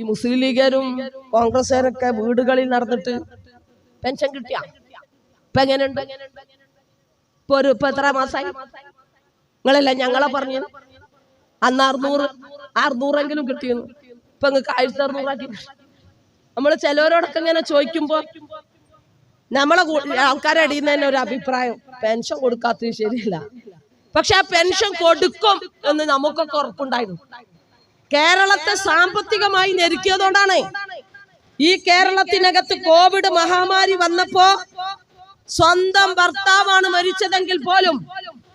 ഈ മുസ്ലിം ലീഗരും കോൺഗ്രസ്സുകാരൊക്കെ വീടുകളിൽ നടന്നിട്ട് പെൻഷൻ കിട്ടിയ? ഇപ്പൊ എങ്ങനെയുണ്ട്? ഇപ്പൊ ഒരു ഇപ്പൊ എത്ര മാസായി? നിങ്ങളല്ല ഞങ്ങളെ പറഞ്ഞു അന്ന് അറുന്നൂറ് അറുന്നൂറെങ്കിലും കിട്ടിയിരുന്നു ഇപ്പൊ നിങ്ങൾക്ക് ആയിരത്തി അറുന്നൂറാക്കി. നമ്മൾ ചിലവരോടൊക്കെ ഇങ്ങനെ ചോദിക്കുമ്പോ നമ്മളെ ആൾക്കാരെ അടിയിൽ തന്നെ ഒരു അഭിപ്രായം. പെൻഷൻ കൊടുക്കാത്തത് ശരിയല്ല. പക്ഷെ ആ പെൻഷൻ കൊടുക്കും എന്ന് നമുക്കൊക്കെ ഉറപ്പുണ്ടായിരുന്നു. കേരളത്തെ സാമ്പത്തികമായി ഞെരുക്കിയതുകൊണ്ടാണ് ഈ കേരളത്തിനകത്ത് കോവിഡ് മഹാമാരി വന്നപ്പോ സ്വന്തം ഭർത്താവാണ് മരിച്ചതെങ്കിൽ പോലും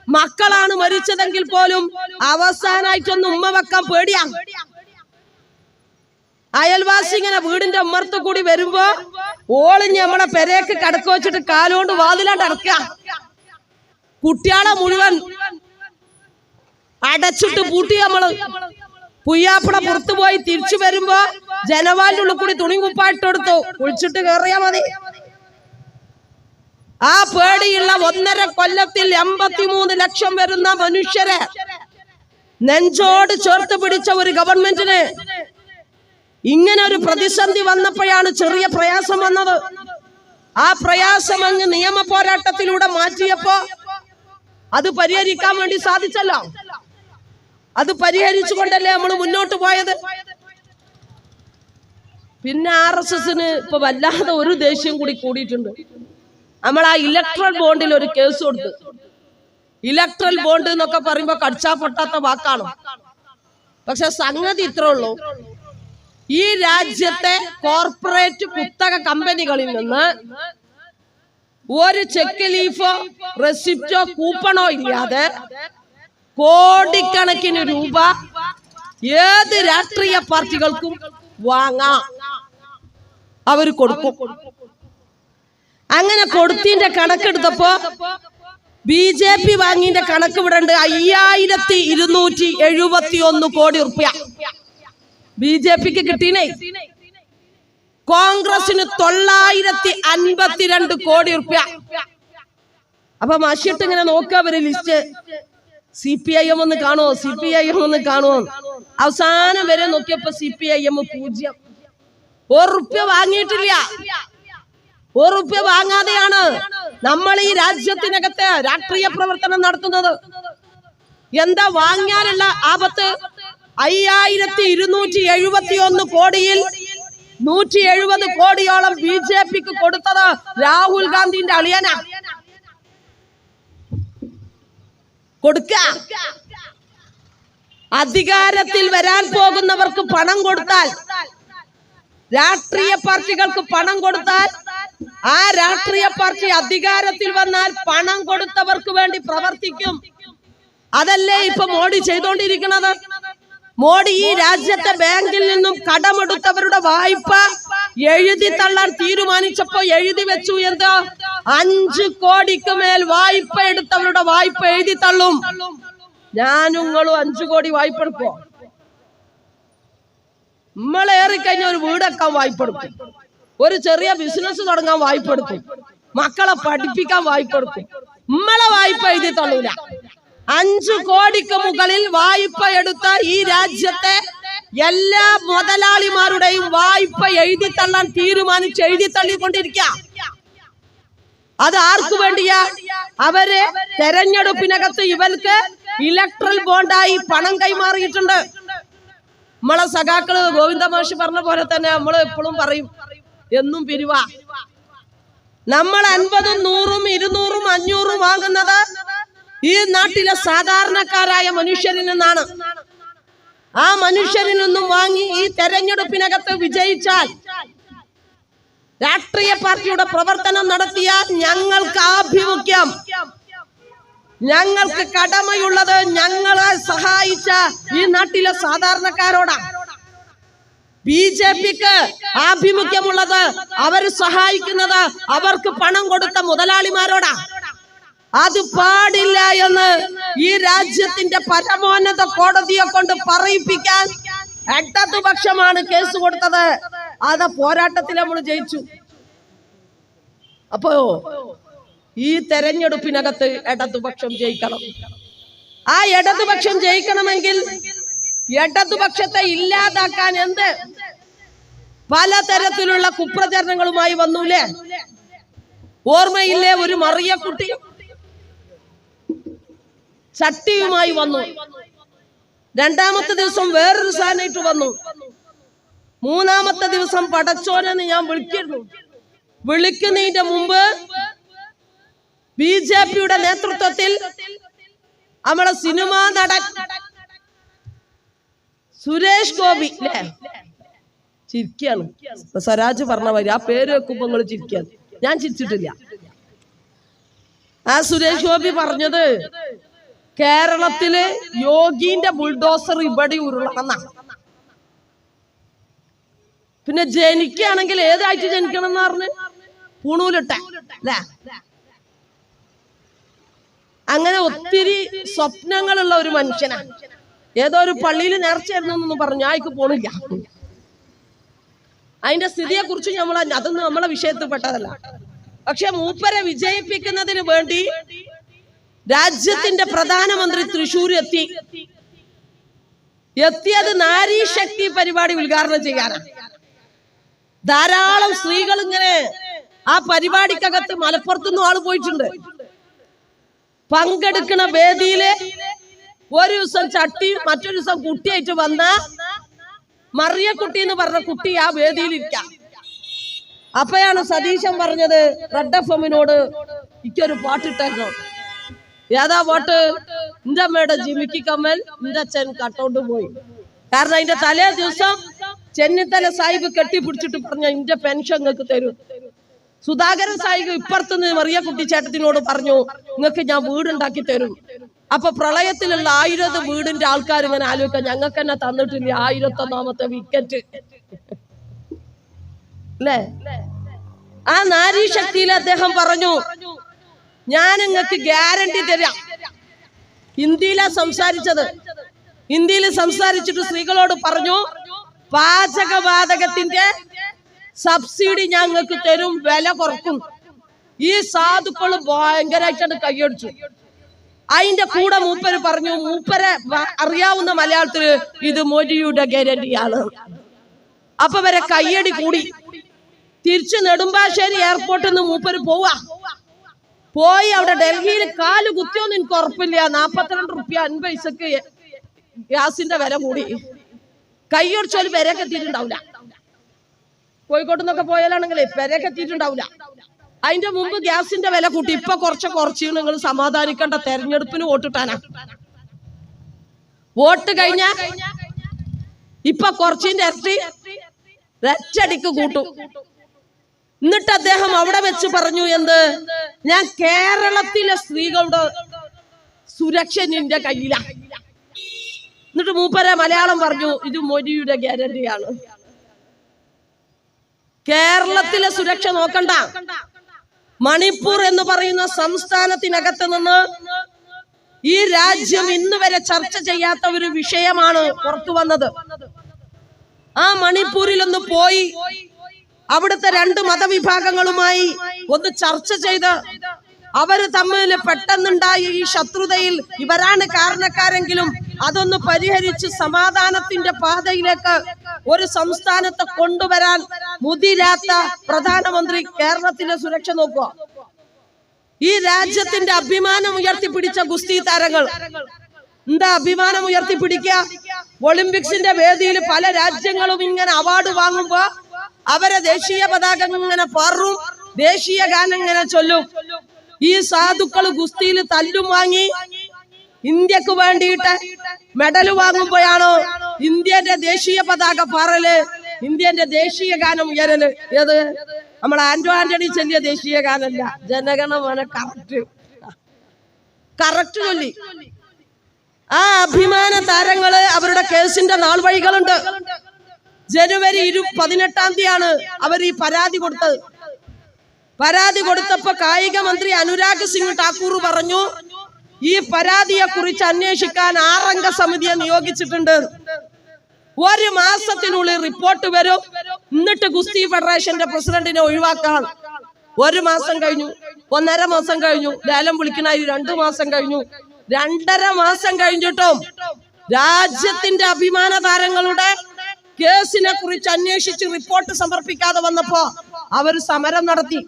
മക്കളാണ് മരിച്ചതെങ്കിൽ പോലും അവസാനായിട്ടൊന്ന് ഉമ്മ വെക്കാൻ പേടിയാ. അയൽവാസി ഇങ്ങനെ വീടിന്റെ ഉമ്മർത്ത് കൂടി വരുമ്പോ ഓളിഞ്ഞ് നമ്മളെ പെരേക്ക് കടക്ക വെച്ചിട്ട് കാലുകൊണ്ട് വാതിലാണ്ട് അടക്ക കുട്ടിയാളെ മുഴുവൻ അടച്ചിട്ട് പൂട്ടി നമ്മൾ. പുയ്യാപ്പട പുറത്തു പോയി തിരിച്ചു വരുമ്പോ ജനവാലിന്റെ ഉള്ളിൽ കൂടി തുണി കുപ്പായിട്ടെടുത്തു കുളിച്ചിട്ട് കയറിയാ മതി. ആ പേടിയുള്ള ഒന്നര കൊല്ലത്തിൽ എൺപത്തിമൂന്ന് ലക്ഷം വരുന്ന മനുഷ്യരെ നെഞ്ചോട് ചേർത്ത് പിടിച്ച ഒരു ഗവൺമെന്റിന് ഇങ്ങനെ ഒരു പ്രതിസന്ധി വന്നപ്പോഴാണ് ചെറിയ പ്രയാസം വന്നത്. ആ പ്രയാസം അങ്ങ് നിയമ പോരാട്ടത്തിലൂടെ മാറ്റിയപ്പോ അത് പരിഹരിക്കാൻ വേണ്ടി സാധിച്ചല്ലോ. അത് പരിഹരിച്ചുകൊണ്ടല്ലേ നമ്മൾ മുന്നോട്ട് പോയത്? പിന്നെ ആർ എസ് എസിന് ഇപ്പൊ വല്ലാതെ ഒരു ദേഷ്യം കൂടി കൂടിയിട്ടുണ്ട്. നമ്മൾ ആ ഇലക്ട്രൽ ബോണ്ടിൽ ഒരു കേസ് കൊടുത്ത്. ഇലക്ട്രൽ ബോണ്ട് എന്നൊക്കെ പറയുമ്പോ കടിച്ചാ പൊട്ടാത്ത വാക്കാണ്. പക്ഷെ സംഗതി ഇത്രേ ഉള്ളൂ. ഈ രാജ്യത്തെ കോർപ്പറേറ്റ് കുത്തക കമ്പനികളിൽ നിന്ന് ഒരു ചെക്ക് ലീഫോ റെസിപ്റ്റോ കൂപ്പണോ ഇല്ലാതെ കോടിക്കണക്കിന് രൂപ ഏത് രാഷ്ട്രീയ പാർട്ടികൾക്കും വാങ്ങാം. അവർ കൊടുക്കും. അങ്ങനെ കൊടുത്തിന്റെ കണക്കെടുത്തപ്പോ ബി ജെ പി വാങ്ങിന്റെ കണക്ക് വിടണ്ട് അയ്യായിരത്തി ഇരുന്നൂറ്റി എഴുപത്തി ഒന്ന് കോടി റുപ്യ. ബി ജെ പിക്ക് കിട്ടീനേ. കോൺഗ്രസിന് തൊള്ളായിരത്തി അൻപത്തിരണ്ട് കോടി റുപ്യ. അപ്പൊ മഷിട്ട് ഇങ്ങനെ നോക്കുക അവർ list. C P I M ഒന്ന് കാണുമോ സി പി ഐ എം ഒന്ന് കാണുമോ അവസാനം വരെ നോക്കിയപ്പോ സി പി ഐ എം പൂജ്യം. ഒരു റുപ്യ വാങ്ങിയിട്ടില്ല. ഒരു റുപ്യ വാങ്ങാതെയാണ് നമ്മൾ ഈ രാജ്യത്തിനകത്ത് രാഷ്ട്രീയ പ്രവർത്തനം നടത്തുന്നത്. എന്താ വാങ്ങാനുള്ള ആപത്ത്? അയ്യായിരത്തി ഇരുന്നൂറ്റി എഴുപത്തി ഒന്ന് കോടിയിൽ നൂറ്റി എഴുപത് കോടിയോളം ബി ജെ പിക്ക് കൊടുത്തത് രാഹുൽ ഗാന്ധിന്റെ അളിയന. കൊടുക്ക. അധികാരത്തിൽ വരാൻ പോകുന്നവർക്ക് പണം കൊടുത്താൽ രാഷ്ട്രീയ പാർട്ടികൾക്ക് പണം കൊടുത്താൽ ആ രാഷ്ട്രീയ പാർട്ടി അധികാരത്തിൽ വന്നാൽ പണം കൊടുത്തവർക്ക് വേണ്ടി പ്രവർത്തിക്കും. അതല്ലേ ഇപ്പൊ മോഡി ചെയ്തോണ്ടിരിക്കുന്നത്? മോഡി ഈ രാജ്യത്തെ ബാങ്കിൽ നിന്നും കടമെടുത്തവരുടെ വായ്പ എഴുതി തള്ളാൻ തീരുമാനിച്ചപ്പോ എഴുതി വെച്ചു എന്ത്? അഞ്ചു കോടിക്ക് മേൽ വായ്പ എടുത്തവരുടെ വായ്പ എഴുതി തള്ളും. ഞാനുങ്ങളും നിങ്ങളും അഞ്ചു കോടി വായ്പ എടുക്കോ നമ്മളേറിക്കഴിഞ്ഞ ഒരു വീടൊക്കാൻ വായ്പ എടുക്കും. ഒരു ചെറിയ ബിസിനസ് തുടങ്ങാൻ വായ്പ എടുക്കും. മക്കളെ പഠിപ്പിക്കാൻ വായ്പ എടുക്കും. നമ്മളെ വായ്പ എഴുതി തള്ളൂല. അഞ്ചു കോടിക്ക് മുകളിൽ വായ്പ എടുത്ത ഈ രാജ്യത്തെ എല്ലാ മുതലാളിമാരുടെയും വായ്പ എഴുതി തള്ളാൻ തീരുമാനിച്ച് എഴുതി തള്ളിക്കൊണ്ടിരിക്ക അത് ആർക്കു വേണ്ടിയാ? അവർ തെരഞ്ഞെടുപ്പിനകത്ത് ഇവർക്ക് ഇലക്ട്രൽ ബോണ്ടായി പണം കൈമാറിയിട്ടുണ്ട്. നമ്മളെ സഖാക്കൾ ഗോവിന്ദ മാഷി പറഞ്ഞ പോലെ തന്നെ നമ്മൾ എപ്പോഴും പറയും. എന്നും പിരിവാ. നമ്മൾ അൻപതും നൂറും ഇരുന്നൂറും അഞ്ഞൂറും വാങ്ങുന്നത് ഈ നാട്ടിലെ സാധാരണക്കാരായ മനുഷ്യരിൽ നിന്നാണ്. ആ മനുഷ്യരിൽ നിന്നും വാങ്ങി ഈ തെരഞ്ഞെടുപ്പിനകത്ത് വിജയിച്ചാൽ രാഷ്ട്രീയ പാർട്ടിയുടെ പ്രവർത്തനം നടത്തിയാൽ ഞങ്ങൾക്ക് ആഭിമുഖ്യം. ഞങ്ങൾക്ക് കടമയുള്ളത് ഞങ്ങളെ സഹായിച്ച ഈ നാട്ടിലെ സാധാരണക്കാരോടാണ് ബി ജെ പിക്ക് ആഭിമുഖ്യമുള്ളത് അവർ സഹായിക്കുന്നത് അവർക്ക് പണം കൊടുത്ത മുതലാളിമാരോടാ. അത് പാടില്ല എന്ന് ഈ രാജ്യത്തിന്റെ പരമോന്നത കോടതിയെ കൊണ്ട് പറയിപ്പിക്കാൻ ഇടതുപക്ഷമാണ് കേസ് കൊടുത്തത്. അത് പോരാട്ടത്തിൽ നമ്മൾ ജയിച്ചു. അപ്പോ ഈ തെരഞ്ഞെടുപ്പിനകത്ത് ഇടതുപക്ഷം ജയിക്കണം. ആ ഇടതുപക്ഷം ജയിക്കണമെങ്കിൽ ഇടതുപക്ഷത്തെ ഇല്ലാതാക്കാൻ എന്ത്? പലതരത്തിലുള്ള കുപ്രചരണങ്ങളുമായി വന്നൂലേ? ഓർമ്മയില്ലേ ഒരു മറിയക്കുട്ടി ചട്ടിയുമായി വന്നു. രണ്ടാമത്തെ ദിവസം വേറൊരു സാധനമായിട്ട് വന്നു. മൂന്നാമത്തെ ദിവസം പടച്ചോനെന്ന് ഞാൻ വിളിക്കുന്നു. വിളിക്കുന്നതിന്റെ മുമ്പ് ബി ജെ പിയുടെ നേതൃത്വത്തിൽ നമ്മളെ സിനിമ നടൻ സുരേഷ് ഗോപി അല്ലേ ചിരിക്കാണ്. സ്വരാജ് പറഞ്ഞ വരി ആ പേര് വെക്കുമ്പോ നിങ്ങൾ ചിരിക്കാണ്. ഞാൻ ചിരിച്ചിട്ടില്ല. ആ സുരേഷ് ഗോപി പറഞ്ഞത് കേരളത്തിൽ യോഗീന്റെ ബുൾഡോസർ ഇവിടെ ഉരുളണമെന്നാ. പിന്നെ ജനിക്കുകയാണെങ്കിൽ ഏതായിട്ട് ജനിക്കണം എന്ന് പറഞ്ഞ്? പൂണൂലിട്ട അങ്ങനെ ഒത്തിരി സ്വപ്നങ്ങളുള്ള ഒരു മനുഷ്യനാണ് ഏതോ ഒരു പള്ളിയിൽ നേർച്ചയായിരുന്നു പറഞ്ഞു. ആയിക്ക് പോണില്ല. അതിന്റെ സ്ഥിതിയെ കുറിച്ച് നമ്മൾ അതൊന്നും നമ്മളെ വിഷയത്തിൽ പെട്ടതല്ല പക്ഷെ മൂപ്പരെ വിജയിപ്പിക്കുന്നതിന് വേണ്ടി രാജ്യത്തിന്റെ പ്രധാനമന്ത്രി തൃശൂർ എത്തി. എത്തിയത് നാരീ ശക്തി പരിപാടി ഉദ്ഘാടനം ചെയ്യാനാണ്. ധാരാളം സ്ത്രീകൾ ഇങ്ങനെ ആ പരിപാടിക്കകത്ത് മലപ്പുറത്തുനിന്നും ആൾ പോയിട്ടുണ്ട്. പങ്കെടുക്കുന്ന വേദിയിൽ ഒരു ദിവസം ചട്ടി മറ്റൊരു ദിവസം കുട്ടിയായിട്ട് വന്ന മറിയക്കുട്ടി എന്ന് പറഞ്ഞ കുട്ടി ആ വേദിയിൽ ഇരിക്കാം. അപ്പയാണ് സതീശൻ പറഞ്ഞത് റെഡ് എഫ് എമ്മിനോട് ഇക്കൊരു പാട്ടിട്ടായിരുന്നു ഏതാ പോട്ട് എന്റെ അമ്മയുടെ ജിമിക്കി കമ്മൽ എന്റെ അച്ഛൻ കട്ടോണ്ട് പോയി. കാരണം അതിന്റെ തലേ ദിവസം ചെന്നിത്തല സാഹിബ് കെട്ടിപ്പിടിച്ചിട്ട് പറഞ്ഞ എന്റെ പെൻഷൻ നിങ്ങൾക്ക് തരും. സുധാകരൻ സാഹിബ് ഇപ്പുറത്തുനിന്ന് മറിയ കുട്ടിച്ചേട്ടത്തിനോട് പറഞ്ഞു നിങ്ങൾക്ക് ഞാൻ വീടുണ്ടാക്കി തരും. അപ്പൊ പ്രളയത്തിലുള്ള ആയിരത് വീടിന്റെ ആൾക്കാർ ഇങ്ങനെ ആലോചിക്കാം ഞങ്ങൾക്ക് തന്നെ തന്നിട്ടില്ല ആയിരത്തൊന്നാമത്തെ വിക്കറ്റ്? അല്ലേ? ആ നാരീ ശക്തിയിൽ അദ്ദേഹം പറഞ്ഞു ഞാൻ നിങ്ങൾക്ക് ഗ്യാരണ്ടി തരാം. ഹിന്ദിയിലാ സംസാരിച്ചത്. ഹിന്ദിയിൽ സംസാരിച്ചിട്ട് സ്ത്രീകളോട് പറഞ്ഞു പാചകവാതകത്തിന്റെ സബ്സിഡി ഞങ്ങൾക്ക് തരും വില കുറക്കും. ഈ സാധുക്കൾ ഭയങ്കരമായിട്ടാണ് കൈയടിച്ചു. അതിന്റെ കൂടെ മൂപ്പര് പറഞ്ഞു മൂപ്പരെ അറിയാവുന്ന മലയാളത്തിൽ ഇത് മൊഴിയുടെ ഗ്യാരണ്ടിയാണ് അപ്പൊ വരെ കയ്യടി കൂടി. തിരിച്ച് നെടുമ്പാശ്ശേരി എയർപോർട്ടിൽ നിന്ന് മൂപ്പര് പോവാ. പോയി അവിടെ ഡൽഹിയിൽ കാൽ കുത്തിയോന്ന് എനിക്ക് ഉറപ്പില്ല. നാപ്പത്തിരണ്ട് റുപ്യ അൻപത് പൈസക്ക് ഗ്യാസിന്റെ വില കൂടി. കൈയൊടിച്ചോൽ വില എത്തിയിട്ടുണ്ടാവില്ല. കോഴിക്കോട്ട് നിന്നൊക്കെ പോയാലാണെങ്കിൽ വില എത്തിയിട്ടുണ്ടാവില്ല. അതിന്റെ മുമ്പ് ഗ്യാസിന്റെ വില കൂട്ടി. ഇപ്പൊ കുറച്ച് കുറച്ച് നിങ്ങൾ സമാധാനിക്കേണ്ട തെരഞ്ഞെടുപ്പിന് വോട്ടിട്ടാനാ വോട്ട് കഴിഞ്ഞ ഇപ്പൊ കുറച്ചിന്റെ ഇരട്ടി. രറ്റടിക്ക് കൂട്ടും. എന്നിട്ട് അദ്ദേഹം അവിടെ വെച്ച് പറഞ്ഞു എന്ത്? ഞാൻ കേരളത്തിലെ സ്ത്രീകളുടെ സുരക്ഷ നിന്റെ കയ്യില. എന്നിട്ട് മൂപ്പരെ മലയാളം പറഞ്ഞു ഇത് മൊഴിയുടെ ഗ്യാരണ്ടിയാണ്. കേരളത്തിലെ സുരക്ഷ നോക്കണ്ട. മണിപ്പൂർ എന്ന് പറയുന്ന സംസ്ഥാനത്തിനകത്ത് നിന്ന് ഈ രാജ്യം ഇന്ന് വരെ ചർച്ച ചെയ്യാത്ത ഒരു വിഷയമാണ് പുറത്തു വന്നത്. ആ മണിപ്പൂരിൽ ഒന്ന് പോയി അവിടുത്തെ രണ്ട് മതവിഭാഗങ്ങളുമായി ഒന്ന് ചർച്ച ചെയ്ത് അവർ തമ്മിൽ പെട്ടെന്നുണ്ടായ ഈ ശത്രുതയിൽ ഇവരാണ് കാരണക്കാരെങ്കിലും അതൊന്ന് പരിഹരിച്ച് സമാധാനത്തിന്റെ പാതയിലേക്ക് ഒരു സംസ്ഥാനത്തെ കൊണ്ടുവരാൻ മുതിരാത്ത പ്രധാനമന്ത്രി കേരളത്തിന്റെ സുരക്ഷ നോക്കുക. ഈ രാജ്യത്തിന്റെ അഭിമാനം ഉയർത്തിപ്പിടിച്ച ഗുസ്തി താരങ്ങൾ. എന്താ അഭിമാനം ഉയർത്തിപ്പിടിക്കുക? ഒളിമ്പിക്സിന്റെ വേദിയിൽ പല രാജ്യങ്ങളും ഇങ്ങനെ അവാർഡ് വാങ്ങുമ്പോ അവരെ ദേശീയ പതാക ഇങ്ങനെ പാറും ദേശീയ ഗാനം ഇങ്ങനെ ചൊല്ലും. ഈ സാധുക്കൾ ഗുസ്തിയിൽ തല്ലും വാങ്ങി ഇന്ത്യയ്ക്ക് വേണ്ടിയിട്ട് മെഡൽ വാങ്ങുമ്പോഴാണോ ഇന്ത്യന്റെ ദേശീയ പതാക പാറൽ ഇന്ത്യന്റെ ദേശീയ ഗാനം ഉയരൽ? ഏത്? നമ്മൾ ആന്റോ ആന്റണി ചെല്ലിയ ദേശീയ ഗാനല്ല. ജനഗണമന കറക്റ്റ് കറക്റ്റ് ചൊല്ലി. ആ അഭിമാന താരങ്ങൾ അവരുടെ കേസിന്റെ നാൾ വഴികളുണ്ട്. ജനുവരി ഇരു പതിനെട്ടാം തീയതിയാണ് അവർ ഈ പരാതി കൊടുത്തത്. പരാതി കൊടുത്തപ്പോ കായിക മന്ത്രി അനുരാഗ് സിംഗ് ഠാക്കൂർ പറഞ്ഞു ഈ പരാതിയെ കുറിച്ച് അന്വേഷിക്കാൻ ആറംഗ സമിതിയെ നിയോഗിച്ചിട്ടുണ്ട്. ഒരു മാസത്തിനുള്ളിൽ റിപ്പോർട്ട് വരും. എന്നിട്ട് ഗുസ്തി ഫെഡറേഷന്റെ പ്രസിഡന്റിനെ ഒഴിവാക്കാൻ. ഒരു മാസം കഴിഞ്ഞു ഒന്നര മാസം കഴിഞ്ഞു ലേലം വിളിക്കണായി രണ്ടു മാസം കഴിഞ്ഞു. രണ്ടര മാസം കഴിഞ്ഞിട്ടും രാജ്യത്തിന്റെ അഭിമാന താരങ്ങളുടെ കേസിനെ കുറിച്ച് അന്വേഷിച്ച് റിപ്പോർട്ട് സമർപ്പിക്കാതെ വന്നപ്പോ അവർ സമരം നടത്തി.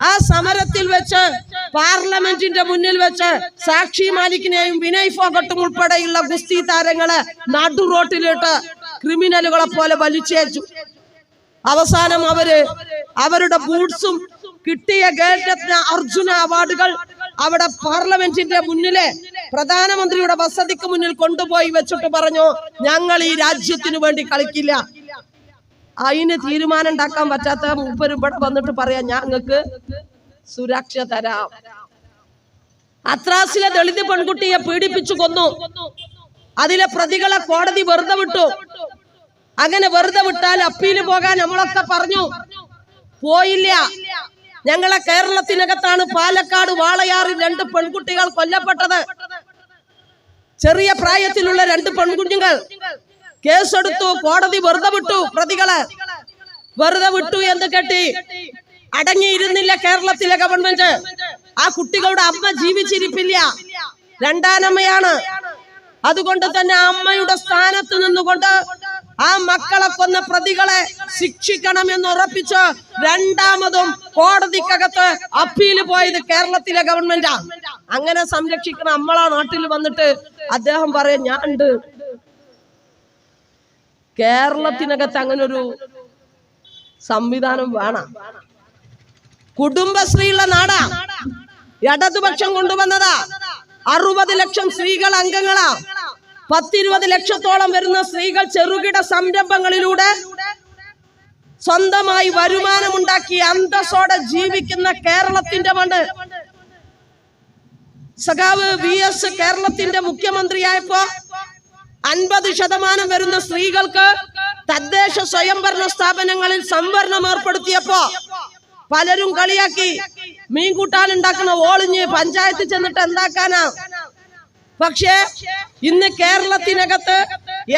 ആ സമരത്തിൽ വെച്ച് പാർലമെന്റിന്റെ മുന്നിൽ വെച്ച് സാക്ഷി മാലിക്കിനെയും വിനയ് ഫോഗട്ടും ഉൾപ്പെടെയുള്ള ഗുസ്തി താരങ്ങളെ നടു റോട്ടിലിട്ട് ക്രിമിനലുകളെ പോലെ വലിച്ചേച്ചു. അവസാനം അവർ അവരുടെ ബൂട്ട്സും കിട്ടിയ ഗേൾരത്ന അർജുന അവാർഡുകൾ അവിടെ പാർലമെന്റിന്റെ മുന്നിലെ പ്രധാനമന്ത്രിയുടെ വസതിക്ക് മുന്നിൽ കൊണ്ടുപോയി വെച്ചിട്ട് പറഞ്ഞു ഞങ്ങൾ ഈ രാജ്യത്തിനു വേണ്ടി കളിക്കില്ല. അതിന് തീരുമാനം ഉണ്ടാക്കാൻ പറ്റാത്ത മൂപ്പര് ഇവിടെ വന്നിട്ട് പറയാം ഞങ്ങൾക്ക് സുരക്ഷ തരാം. അത്രാസിലെ ദളിത് പെൺകുട്ടിയെ പീഡിപ്പിച്ചു കൊന്നു. അതിലെ പ്രതികളെ കോടതി വെറുതെ വിട്ടു. അങ്ങനെ വെറുതെ വിട്ടാൽ അപ്പീൽ പോകാൻ നമ്മളൊക്കെ പറഞ്ഞു. പോയില്ല. ഞങ്ങളെ കേരളത്തിനകത്താണ് പാലക്കാട് വാളയാറിൽ രണ്ട് പെൺകുട്ടികൾ കൊല്ലപ്പെട്ടത്. ചെറിയ പ്രായത്തിലുള്ള രണ്ട് പെൺകുഞ്ഞുങ്ങൾ. കേസെടുത്തു കോടതി വെറുതെ വിട്ടു പ്രതികളെ. വെറുതെ വിട്ടു എന്ന് കെട്ടി അടങ്ങിയിരുന്നില്ല കേരളത്തിലെ ഗവൺമെന്റ്. ആ കുട്ടികളുടെ അമ്മ ജീവിച്ചിരിപ്പില്ല. രണ്ടാനമ്മയാണ്. അതുകൊണ്ട് തന്നെ അമ്മയുടെ സ്ഥാനത്ത് നിന്നുകൊണ്ട് ആ മക്കളെ കൊന്ന പ്രതികളെ ശിക്ഷിക്കണമെന്ന് ഉറപ്പിച്ച് രണ്ടാമതും കോടതിക്കകത്ത് അപ്പീൽ പോയത് കേരളത്തിലെ ഗവൺമെന്റാ. അങ്ങനെ സംരക്ഷിക്കുന്ന നമ്മളാ നാട്ടിൽ വന്നിട്ട് അദ്ദേഹം പറയാം ഞാൻ ഉണ്ട്. കേരളത്തിനകത്ത് അങ്ങനെ ഒരു സംവിധാനം വേണം. കുടുംബശ്രീയുള്ള നാടാ. ഇടതുപക്ഷം കൊണ്ടുവന്നതാ. അറുപത് ലക്ഷം സ്ത്രീകൾ അംഗങ്ങളാ. പത്തിരുപത് ലക്ഷത്തോളം വരുന്ന സ്ത്രീകൾ ചെറുകിട സംരംഭങ്ങളിലൂടെ സ്വന്തമായി വരുമാനമുണ്ടാക്കി അന്തസ്സോടെ ജീവിക്കുന്ന കേരളത്തിന്റെ മണ്ണ്. സഖാവ് വി എസ് കേരളത്തിന്റെ മുഖ്യമന്ത്രിയായപ്പോ അൻപത് ശതമാനം വരുന്ന സ്ത്രീകൾക്ക് തദ്ദേശ സ്വയംഭരണ സ്ഥാപനങ്ങളിൽ സംവരണം ഏർപ്പെടുത്തിയപ്പോ പലരും കളിയാക്കി. മീൻകൂട്ടാൻ ഉണ്ടാക്കുന്ന ഓളിഞ്ഞ് പഞ്ചായത്തിൽ ചെന്നിട്ട് എന്താക്കാനാ? പക്ഷേ ഇന്ന് കേരളത്തിനകത്ത്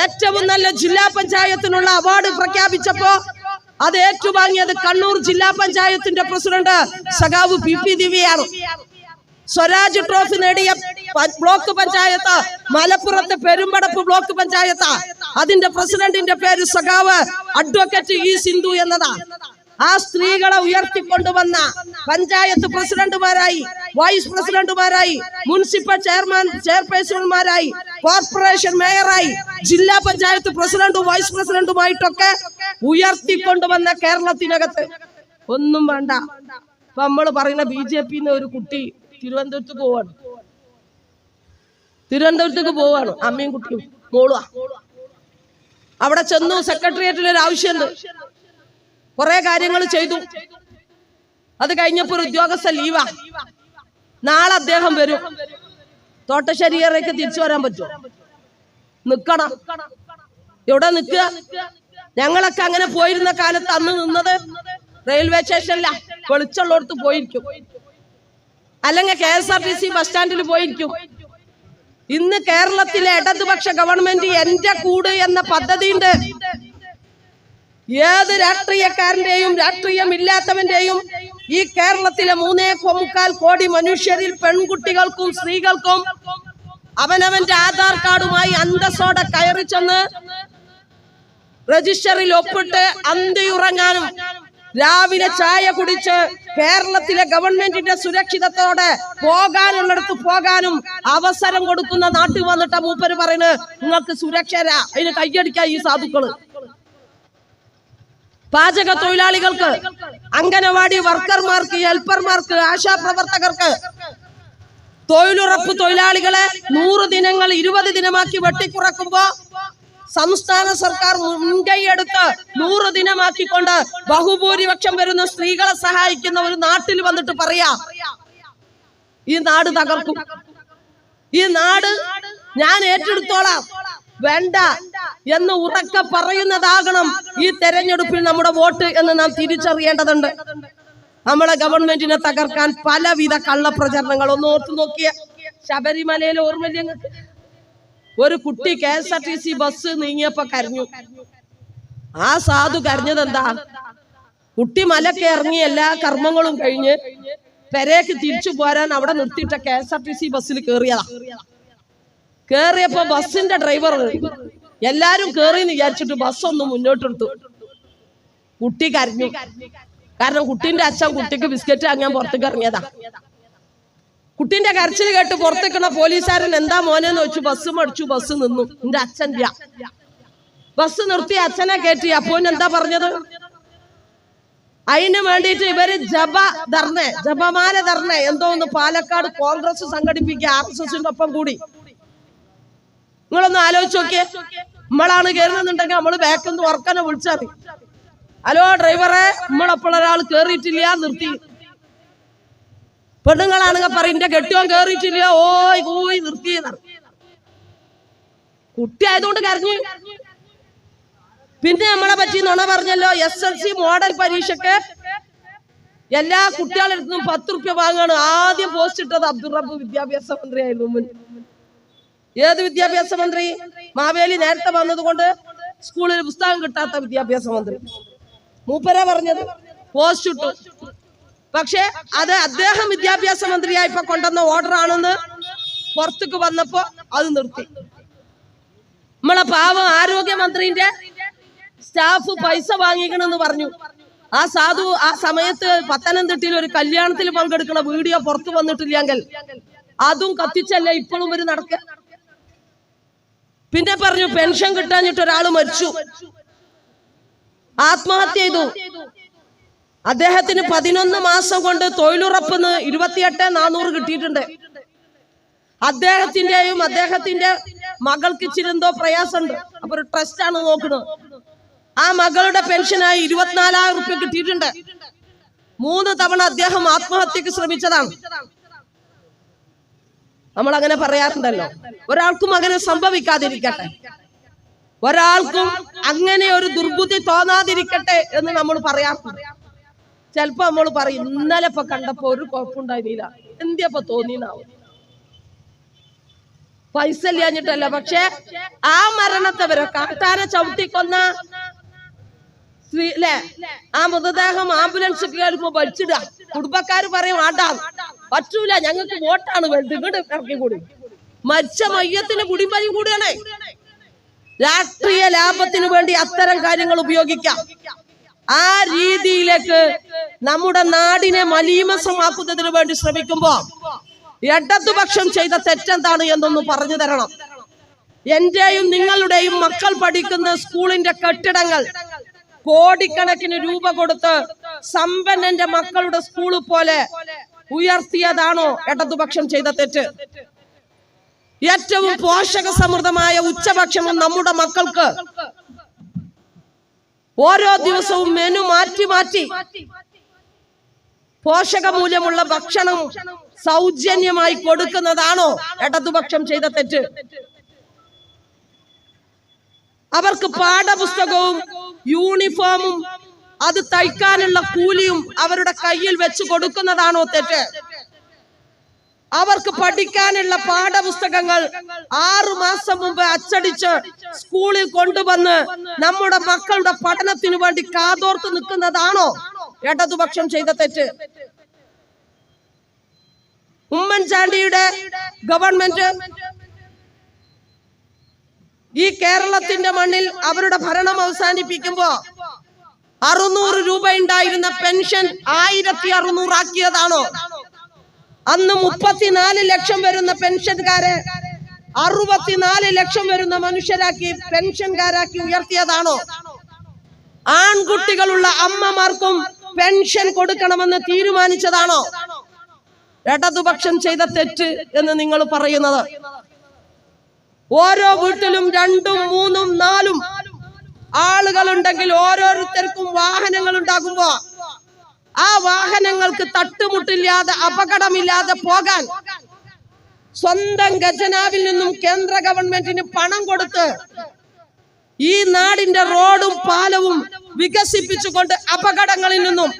ഏറ്റവും നല്ല ജില്ലാ പഞ്ചായത്തിനുള്ള അവാർഡ് പ്രഖ്യാപിച്ചപ്പോ അത് ഏറ്റുവാങ്ങിയത് കണ്ണൂർ ജില്ലാ പഞ്ചായത്തിന്റെ പ്രസിഡന്റ് സഖാവ് പി പി ദിവ്യയാണ് സ്വരാജ് ട്രോഫി നേടിയ ബ്ലോക്ക് പഞ്ചായത്ത് മലപ്പുറത്തെ പെരുമ്പടപ്പ് ബ്ലോക്ക് പഞ്ചായത്ത്. അതിന്റെ പ്രസിഡന്റിന്റെ പേര് സഖാവ് അഡ്വക്കേറ്റ് ഇ സിന്ധു എന്നതാ. ആ സ്ത്രീകളെ ഉയർത്തിക്കൊണ്ടുവന്ന പഞ്ചായത്ത് പ്രസിഡന്റുമാരായി വൈസ് പ്രസിഡന്റുമാരായി മുനിസിപ്പൽ ചെയർമാൻ ചെയർപേഴ്സൺമാരായി കോർപ്പറേഷൻ മേയറായി ജില്ലാ പഞ്ചായത്ത് പ്രസിഡന്റും വൈസ് പ്രസിഡന്റുമായിട്ടൊക്കെ ഉയർത്തിക്കൊണ്ടുവന്ന കേരളത്തിനകത്ത്. ഒന്നും വേണ്ട. ഇപ്പൊ നമ്മൾ പറയുന്ന ബി ജെ പി ഒരു കുട്ടി തിരുവനന്തപുരത്ത് പോവാണ്. തിരുവനന്തപുരത്തേക്ക് പോവാണ്. അമ്മയും കുട്ടിയും മോളുവാ. അവിടെ ചെന്നു സെക്രട്ടേറിയറ്റിൽ ഒരു ആവശ്യമുണ്ട്. കുറെ കാര്യങ്ങൾ ചെയ്തു. അത് കഴിഞ്ഞപ്പോ ഒരു ഉദ്യോഗസ്ഥ ലീവാ. നാളെ അദ്ദേഹം വരും. തോട്ടശ്ശേരിയേറേക്ക് തിരിച്ചു വരാൻ പറ്റുമോ? നിക്കണം. എവിടെ നിൽക്കുക? ഞങ്ങളൊക്കെ അങ്ങനെ പോയിരുന്ന കാലത്ത് അന്ന് നിന്നത് റെയിൽവേ സ്റ്റേഷനില. വെളിച്ചുള്ളടത്ത് പോയിരിക്കും. അല്ലെങ്കിൽ K S R T C bus സ്റ്റാൻഡിൽ പോയിരിക്കും. ഇന്ന് കേരളത്തിലെ ഇടതുപക്ഷ ഗവൺമെന്റ് എന്റെ കൂട് എന്ന പദ്ധതിയുണ്ട്. ഏത് രാഷ്ട്രീയക്കാരന്റെയും രാഷ്ട്രീയമില്ലാത്തവന്റെയും ഈ കേരളത്തിലെ മൂന്നേ മുക്കാൽ കോടി മനുഷ്യരിൽ പെൺകുട്ടികൾക്കും സ്ത്രീകൾക്കും അവനവന്റെ ആധാർ കാർഡുമായി അന്തസ്സോടെ കയറി ചെന്ന് രജിസ്റ്ററിൽ ഒപ്പിട്ട് അന്തിയുറങ്ങാനും രാവിലെ ചായ കുടിച്ച് കേരളത്തിലെ ഗവൺമെന്റിന്റെ സുരക്ഷിതത്തോടെ പോകാനുള്ളിടത്ത് പോകാനും അവസരം കൊടുക്കുന്ന നാട്ടിൽ വന്നിട്ട് മൂപ്പര് പറയുന്നത് നിങ്ങൾക്ക് സുരക്ഷരാ അതിന് കയ്യടിക്കാം ഈ സാധുക്കൾ. പാചക തൊഴിലാളികൾക്ക് അംഗനവാടി വർക്കർമാർക്ക് ഹെൽപ്പർമാർക്ക് ആശാപ്രവർത്തകർക്ക് തൊഴിലുറപ്പ് തൊഴിലാളികളെ നൂറ് ദിനങ്ങൾ ഇരുപത് ദിനമാക്കി വെട്ടിക്കുറക്കുമ്പോ സംസ്ഥാന സർക്കാർ മുൻകൈയെടുത്ത് നൂറ് ദിനമാക്കിക്കൊണ്ട് ബഹുഭൂരിപക്ഷം വരുന്ന സ്ത്രീകളെ സഹായിക്കുന്ന ഒരു നാട്ടിൽ വന്നിട്ട് പറയാ ഈ നാട് തകർക്കും. ഈ നാട് ഞാൻ ഏറ്റെടുത്തോളാം. വേണ്ട. എന്ന് ഉറക്ക പറയുന്നതാകണം ഈ തെരഞ്ഞെടുപ്പിൽ നമ്മുടെ വോട്ട് എന്ന് നാം തിരിച്ചറിയേണ്ടതുണ്ട്. നമ്മളെ ഗവൺമെന്റിനെ തകർക്കാൻ പലവിധ കള്ളപ്രചരണങ്ങൾ. ഒന്ന് ഓർത്തു നോക്കിയ. ശബരിമലയിൽ ഓർമ്മയില്ല ഒരു കുട്ടി K S R T C bus നീങ്ങിയപ്പോ കരഞ്ഞു. ആ സാധു കരഞ്ഞത് എന്താ കുട്ടി മലക്കെ ഇറങ്ങി എല്ലാ കർമ്മങ്ങളും കഴിഞ്ഞ് പെരേക്ക് തിരിച്ചു പോരാൻ അവിടെ നിർത്തിയിട്ട K S R T C ബസ്സിൽ കേറിയതാ. കേറിയപ്പോ ബസ്സിന്റെ ഡ്രൈവർ എല്ലാരും കേറിന്ന് വിചാരിച്ചിട്ട് ഒന്ന് മുന്നോട്ടെടുത്തു. കുട്ടി കരഞ്ഞു. കാരണം കുട്ടീന്റെ അച്ഛൻ കുട്ടിക്ക് ബിസ്ക്കറ്റ് വാങ്ങാൻ പുറത്തേക്ക് ഇറങ്ങിയതാ. കുട്ടീന്റെ കരച്ചിൽ കേട്ട് പുറത്തേക്കണ പോലീസുകാരൻ എന്താ മോനെന്ന് വെച്ചു ബസ് മടിച്ചു ബസ് നിന്നു. എന്റെ അച്ഛൻ ഇല്ല ബസ് നിർത്തി അച്ഛനെ കയറ്റി അപ്പോൻ എന്താ പറഞ്ഞത്? അതിന് വേണ്ടിയിട്ട് ഇവർ ജപ ധർണേ ജപമാല ധർണ എന്തോ ഒന്ന് പാലക്കാട് കോൺഗ്രസ് സംഘടിപ്പിക്കുക ആർ എസ് എസിന്റെ ഒപ്പം കൂടി. നിങ്ങളൊന്ന് ആലോചിച്ച് നോക്കിയേ. നമ്മളാണ് കയറുന്നുണ്ടെങ്കിൽ നമ്മൾ ബാക്കിൽ നിന്ന് ഉറക്കനെ വിളിച്ചാൽ മതി. ഹലോ ഡ്രൈവറെ നമ്മളപ്പോളൊരാൾ കേറിയിട്ടില്ല നിർത്തി. പെണ്ണുങ്ങളാണെങ്കിൽ പറയും എന്റെ കെട്ടിയോൻ കേറിയിട്ടില്ല. ഓയ് ഓയ് നിർത്തി. കുട്ടി ആയതുകൊണ്ട് കരഞ്ഞു. പിന്നെ നമ്മളെ പറ്റി നുണ പറഞ്ഞല്ലോ എസ് എൽ സി മോഡൽ പരീക്ഷക്ക് എല്ലാ കുട്ടികളെടുത്തും പത്ത് റുപ്യ വാങ്ങാണ്. ആദ്യം പോസ്റ്റ് ഇട്ടത് അബ്ദുറബ് വിദ്യാഭ്യാസ മന്ത്രിയായിരുന്നു മുൻ. ഏത് വിദ്യാഭ്യാസ മന്ത്രി? മാവേലി നേരത്തെ വന്നതുകൊണ്ട് സ്കൂളിൽ പുസ്തകം കിട്ടാത്ത വിദ്യാഭ്യാസ മന്ത്രി. മൂപ്പര പറഞ്ഞത്. പോസ്റ്റ് ഇട്ടു. പക്ഷെ അത് അദ്ദേഹം വിദ്യാഭ്യാസ മന്ത്രിയായി ഇപ്പൊ കൊണ്ടുവന്ന ഓർഡർ ആണെന്ന് പുറത്തേക്ക് വന്നപ്പോ അത് നിർത്തി. നമ്മളെ പാവം ആരോഗ്യമന്ത്രിന്റെ സ്റ്റാഫ് പൈസ വാങ്ങിക്കണമെന്ന് പറഞ്ഞു. ആ സാധു ആ സമയത്ത് പത്തനംതിട്ടയിൽ ഒരു കല്യാണത്തിൽ പങ്കെടുക്കുന്ന വീഡിയോ പുറത്തു വന്നിട്ടില്ലെങ്കിൽ അതും കത്തിച്ചല്ല ഇപ്പോഴും ഒരു നടക്ക പിന്നെ പറഞ്ഞു പെൻഷൻ കിട്ടാഞ്ഞിട്ട് ഒരാൾ മരിച്ചു. ആത്മഹത്യ ചെയ്തു. അദ്ദേഹത്തിന് പതിനൊന്ന് മാസം കൊണ്ട് തൊഴിലുറപ്പ് ഇരുപത്തിയെട്ട് നാനൂറ് കിട്ടിയിട്ടുണ്ട്. അദ്ദേഹത്തിന്റെയും അദ്ദേഹത്തിന്റെ മകൾക്ക് ചിരന്തോ പ്രയാസമുണ്ട്. അപ്പൊ ഒരു ട്രസ്റ്റ് ആണ് നോക്കുന്നത് ആ മകളുടെ പെൻഷനായി ഇരുപത്തിനാലായിരം റുപ്യ കിട്ടിയിട്ടുണ്ട്. മൂന്ന് തവണ അദ്ദേഹം ആത്മഹത്യക്ക് ശ്രമിച്ചതാണ്. നമ്മൾ അങ്ങനെ പറയാറുണ്ടല്ലോ ഒരാൾക്കും അങ്ങനെ സംഭവിക്കാതിരിക്കട്ടെ. ഒരാൾക്കും അങ്ങനെ ഒരു ദുർബുദ്ധി തോന്നാതിരിക്കട്ടെ എന്ന് നമ്മൾ പറയാറുണ്ട്. ചിലപ്പോ നമ്മൾ പറയും ഇന്നലെ ഇപ്പൊ കണ്ടപ്പോ ഒരു കുഴപ്പമുണ്ടായിരുന്നില്ല. എന്തിയപ്പോ തോന്നിന്നാവും പൈസ ഇല്ലാഞ്ഞിട്ടല്ല പക്ഷെ ആ മരണത്തെ വരെ കാട്ടാനെ ചവിട്ടിക്കൊന്ന സ്ത്രീ അല്ലേ ആ മൃതദേഹം ആംബുലൻസ് കയറുമ്പോ വലിച്ചിടുക. കുടുംബക്കാര് പറയും ആണ്ടാ പറ്റൂല ഞങ്ങൾക്ക് വോട്ടാണ് വലുത് ഇങ്ങോട്ട് ഇറക്കി കൂടി. മരിച്ച മയ്യത്തിന് കുടിമ്പനി കൂടിയാണേ. രാഷ്ട്രീയ ലാഭത്തിന് വേണ്ടി അത്തരം കാര്യങ്ങൾ ഉപയോഗിക്കാം. ആ രീതിയിലേക്ക് നമ്മുടെ നാടിനെ മലീമസമാക്കുന്നതിന് വേണ്ടി ശ്രമിക്കുമ്പോ ഇടതുപക്ഷം ചെയ്ത തെറ്റെന്താണ് എന്നൊന്ന് പറഞ്ഞു തരണം. എന്റെയും നിങ്ങളുടെയും മക്കൾ പഠിക്കുന്ന സ്കൂളിന്റെ കെട്ടിടങ്ങൾ കോടിക്കണക്കിന് രൂപ കൊടുത്ത് സമ്പന്നന്റെ മക്കളുടെ സ്കൂൾ പോലെ ഉയർത്തിയതാണോ ഇടതുപക്ഷം ചെയ്ത തെറ്റ്? ഏറ്റവും പോഷക സമൃദ്ധമായ ഉച്ചഭക്ഷണം നമ്മുടെ മക്കൾക്ക് ഓരോ ദിവസവും മെനു മാറ്റി മാറ്റി പോഷകമൂല്യമുള്ള ഭക്ഷണം സൗജന്യമായി കൊടുക്കുന്നതാണോ ഇടതുപക്ഷം ചെയ്ത തെറ്റ്? അവർക്ക് പാഠപുസ്തകവും യൂണിഫോമും അത് തയ്ക്കാനുള്ള കൂലിയും അവരുടെ കയ്യിൽ വെച്ച് കൊടുക്കുന്നതാണോ തെറ്റ്? അവർക്ക് പഠിക്കാനുള്ള പാഠപുസ്തകങ്ങൾ ആറു മാസം മുമ്പ് അച്ചടിച്ച് സ്കൂളിൽ കൊണ്ടുവന്ന് നമ്മുടെ മക്കളുടെ പഠനത്തിനു വേണ്ടി കാതോർത്ത് നിൽക്കുന്നതാണോ? ഇടതുപക്ഷം ചെയ്ത തെറ്റ്. ഉമ്മൻചാണ്ടിയുടെ ഗവൺമെന്റ് ഈ കേരളത്തിന്റെ മണ്ണിൽ അവരുടെ ഭരണം അവസാനിപ്പിക്കുമ്പോ അറുന്നൂറ് രൂപ ഉണ്ടായിരുന്ന പെൻഷൻ ആയിരത്തി അറുന്നൂറാക്കിയതാണോ അന്ന് മുപ്പത്തിനാല് ലക്ഷം വരുന്ന പെൻഷൻകാരെ അറുപത്തിനാല് ലക്ഷം വരുന്ന മനുഷ്യരാക്കി പെൻഷൻകാരാക്കി ഉയർത്തിയതാണോ? ആൺകുട്ടികളുള്ള അമ്മമാർക്കും പെൻഷൻ കൊടുക്കണമെന്ന് തീരുമാനിച്ചതാണോ? ഇടതുപക്ഷം ചെയ്ത തെറ്റ് എന്ന് നിങ്ങൾ പറയുന്നത്. ഓരോ വീട്ടിലും രണ്ടും മൂന്നും നാലും ആളുകളുണ്ടെങ്കിൽ ഓരോരുത്തർക്കും വാഹനങ്ങൾ ഉണ്ടാകുമ്പോ ആ വാഹനങ്ങൾക്ക് തട്ടുമുട്ടില്ലാതെ അപകടമില്ലാതെ പോകാൻ സ്വന്തം ഖജനാവിൽ നിന്നും കേന്ദ്ര ഗവൺമെന്റിന് പണം കൊടുത്ത് ഈ നാടിന്റെ റോഡും പാലവും വികസിപ്പിച്ചുകൊണ്ട് അപകടങ്ങളിൽ നിന്നും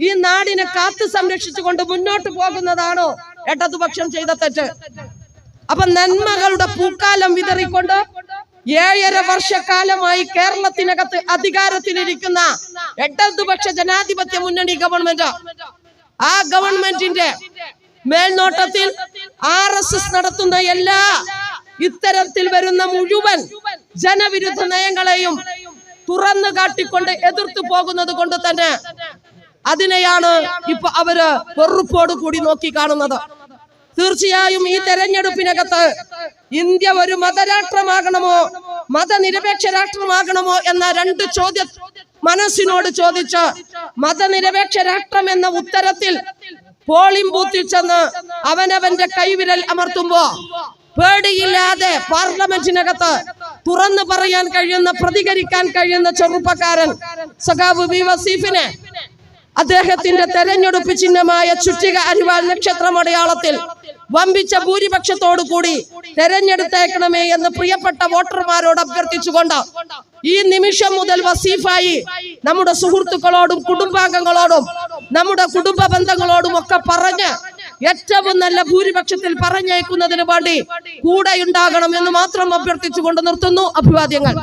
ഈ നാടിനെ കാത്തു സംരക്ഷിച്ചുകൊണ്ട് മുന്നോട്ട് പോകുന്നതാണോ ഇടതുപക്ഷം ചെയ്ത തെറ്റ്? അപ്പൊ നന്മകളുടെ പൂക്കാലം വിതറിക്കൊണ്ട് ഏഴര വർഷക്കാലമായി കേരളത്തിനകത്ത് അധികാരത്തിലിരിക്കുന്ന ഇടതുപക്ഷ ജനാധിപത്യ മുന്നണി ഗവൺമെന്റ്. ആ ഗവൺമെന്റിന്റെ മേൽനോട്ടത്തിൽ ആർ എസ് എസ് നടത്തുന്ന എല്ലാ ഇത്തരത്തിൽ വരുന്ന മുഴുവൻ ജനവിരുദ്ധ നയങ്ങളെയും തുറന്നു കാട്ടിക്കൊണ്ട് എതിർത്തു പോകുന്നത് കൊണ്ട് തന്നെ അതിനെയാണ് ഇപ്പൊ അവർ വെറുപ്പോട് കൂടി നോക്കി കാണുന്നത്. തീർച്ചയായും ഈ തെരഞ്ഞെടുപ്പിനകത്ത് ഇന്ത്യ ഒരു മതരാഷ്ട്രമാകണമോ മതനിരപേക്ഷ രാഷ്ട്രമാകണമോ എന്ന രണ്ട് ചോദ്യ മനസ്സിനോട് ചോദിച്ച് മതനിരപേക്ഷ രാഷ്ട്രം എന്ന ഉത്തരത്തിൽ പോളിംഗ് ബൂത്തിൽ ചെന്ന് അവനവന്റെ കൈവിരൽ അമർത്തുമ്പോ പേടിയില്ലാതെ പാർലമെന്റിനകത്ത് തുറന്നു പറയാൻ കഴിയുന്ന പ്രതികരിക്കാൻ കഴിയുന്ന ചെറുപ്പക്കാരൻ സഖാബ് ബി വസീഫിനെ അദ്ദേഹത്തിന്റെ തെരഞ്ഞെടുപ്പ് ചിഹ്നമായ ചുറ്റിക അരിവാൾ നക്ഷത്രമടയാളത്തിൽ വമ്പിച്ച ഭൂരിപക്ഷത്തോടു കൂടി തെരഞ്ഞെടുത്തേക്കണമേ എന്ന് പ്രിയപ്പെട്ട വോട്ടർമാരോട് അഭ്യർത്ഥിച്ചുകൊണ്ട് ഈ നിമിഷം മുതൽ വസീഫായി നമ്മുടെ സുഹൃത്തുക്കളോടും കുടുംബാംഗങ്ങളോടും നമ്മുടെ കുടുംബ ബന്ധങ്ങളോടും ഒക്കെ പറഞ്ഞ് ഏറ്റവും നല്ല ഭൂരിപക്ഷത്തിൽ പറഞ്ഞയക്കുന്നതിന് വേണ്ടി കൂടെയുണ്ടാകണം എന്ന് മാത്രം അഭ്യർത്ഥിച്ചുകൊണ്ട് നിർത്തുന്നു. അഭിവാദ്യങ്ങൾ.